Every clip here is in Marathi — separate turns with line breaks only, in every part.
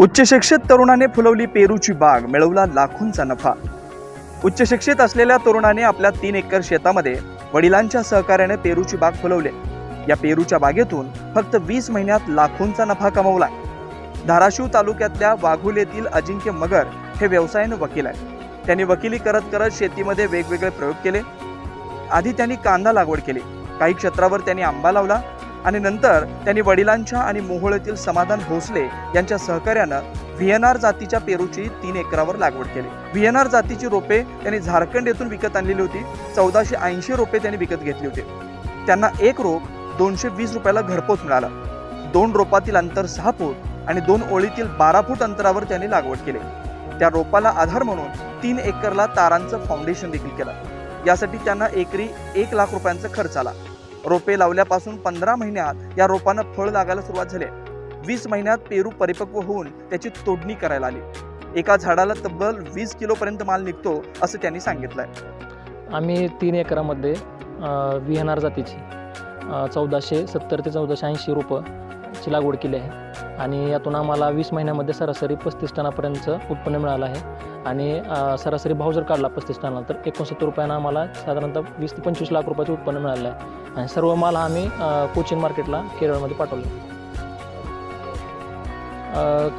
उच्चशिक्षित तरुणाने फुलवली पेरूची बाग मिळवला लाखोंचा नफा. उच्चशिक्षित असलेल्या तरुणाने आपल्या तीन एकर शेतामध्ये वडिलांच्या सहकार्याने पेरूची बाग फुलवली. या पेरूच्या बागेतून फक्त वीस महिन्यात लाखोंचा नफा कमवला. धाराशिव तालुक्यातल्या वाघुल येथील अजिंक्य मगर हे व्यवसायानं वकील आहे त्यांनी वकिली करत करत शेतीमध्ये वेगवेगळे प्रयोग केले. आधी त्यांनी कांदा लागवड केली. काही क्षेत्रावर त्यांनी आंबा लावला. आणि नंतर त्यांनी वडिलांच्या आणि मोहोळेतील समाधान भोसले यांच्या सहकार्यानं व्हीएनआर जातीच्या पेरूची तीन एकरावर लागवड केली. व्हीएनआर जातीची रोपे त्यांनी झारखंड येथून विकत आणलेली होती. चौदाशे ऐंशी रोपे त्यांनी विकत घेतली होती. त्यांना एक रोप दोनशे वीस रुपयाला घरपोच मिळाला. दोन रोपातील अंतर सहा फूट आणि दोन ओळीतील बारा फूट अंतरावर त्यांनी लागवड केली. त्या रोपाला आधार म्हणून तीन एकरला तारांचं फाउंडेशन देखील केलं. यासाठी त्यांना एकरी एक लाख रुपयांचा खर्च आला. रोपे लावल्यापासून पंधरा महिन्यात या रोपानं फळ लागायला सुरुवात झाली. वीस महिन्यात पेरू परिपक्व होऊन त्याची तोडणी करायला आली. एका झाडाला तब्बल वीस किलोपर्यंत माल निघतो असं त्यांनी सांगितलं आहे
आम्ही तीन एकरामध्ये विहनार जातीची चौदाशे सत्तर ते चौदाशे ऐंशी ची लागवड केली आहे. आणि यातून आम्हाला वीस महिन्यामध्ये सरासरी पस्तीस टनापर्यंतचं उत्पन्न मिळालं आहे. आणि सरासरी भाव जर काढला पस्तीस टनाला तर एकोणसत्तर रुपयानं आम्हाला साधारणतः वीस ते पंचवीस लाख रुपयाचं उत्पन्न मिळालं आहे. आणि सर्व माल आम्ही कोचिंग मार्केटला केरळमध्ये पाठवला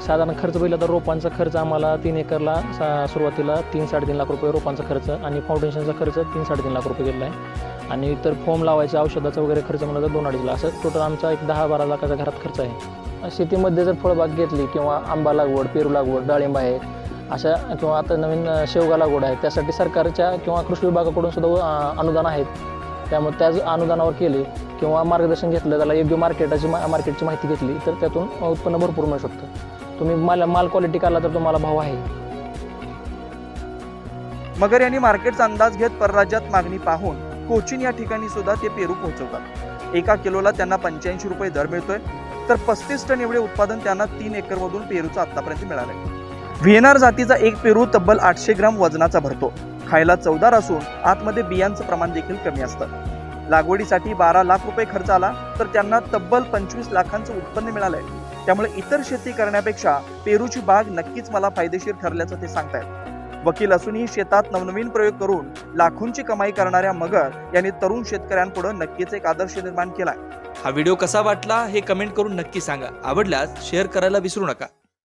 साधारण खर्च पहिला तर रोपांचा खर्च आम्हाला तीन एकरला सा- सुरुवातीला तीन साडेतीन लाख रुपये रोपांचा खर्च आणि फाउंडेशनचा खर्च तीन साडेतीन लाख रुपये गेलेला आहे. आणि इतर फोम लावायचा औषधाचा वगैरे खर्च म्हणलं तर दोन अडीच लाख. असं टोटल आमचा एक दहा बारा लाखाचा घरात खर्च आहे. शेतीमध्ये जर फळबाग घेतली किंवा आंबा लागवड पेरू लागवड डाळिंब आहे अशा किंवा आता नवीन शेवगा लागवड आहे त्यासाठी सरकारच्या किंवा कृषी विभागाकडून सुद्धा अनुदान आहेत. त्यामुळे त्याच अनुदानावर केले किंवा मार्गदर्शन घेतलं त्याला योग्य मार्केटाची मा मार्केटची माहिती घेतली तर त्यातून उत्पन्न भरपूर मिळू शकतं. तुम्ही माल माल क्वालिटी काढला तर तुम्हाला भाव आहे.
मगर यांनी मार्केटचा अंदाज घेत परराज्यात मागणी पाहून कोचीन या ठिकाणी सुद्धा ते पेरू पोहोचवतात. एका किलोला त्यांना पंच्याऐंशी रुपये दर मिळतोय. तर पस्तीस टन एवढे उत्पादन त्यांना तीन एकरमधून पेरूचं आतापर्यंत मिळालंय. व्हीएनआर जातीचा एक पेरू तब्बल आठशे ग्राम वजनाचा भरतो. खायला चवदार असून आतमध्ये बियांचं प्रमाण देखील कमी असतं. लागवडीसाठी बारा लाख रुपये खर्च आला तर त्यांना तब्बल पंचवीस लाखांचं उत्पन्न मिळालंय. त्यामुळे इतर शेती करण्यापेक्षा पेरूची बाग नक्कीच मला फायदेशीर ठरल्याचं ते सांगतायत. वकील असूनही शेतात नवनवीन प्रयोग करून लाखोंची कमाई करणाऱ्या मगर यांनी तरुण शेतकऱ्यांपुढे नक्कीच एक आदर्श निर्माण केलाय.
हा व्हिडिओ कसा वाटला हे कमेंट करून नक्की सांगा. आवडल्यास शेअर करायला विसरू नका.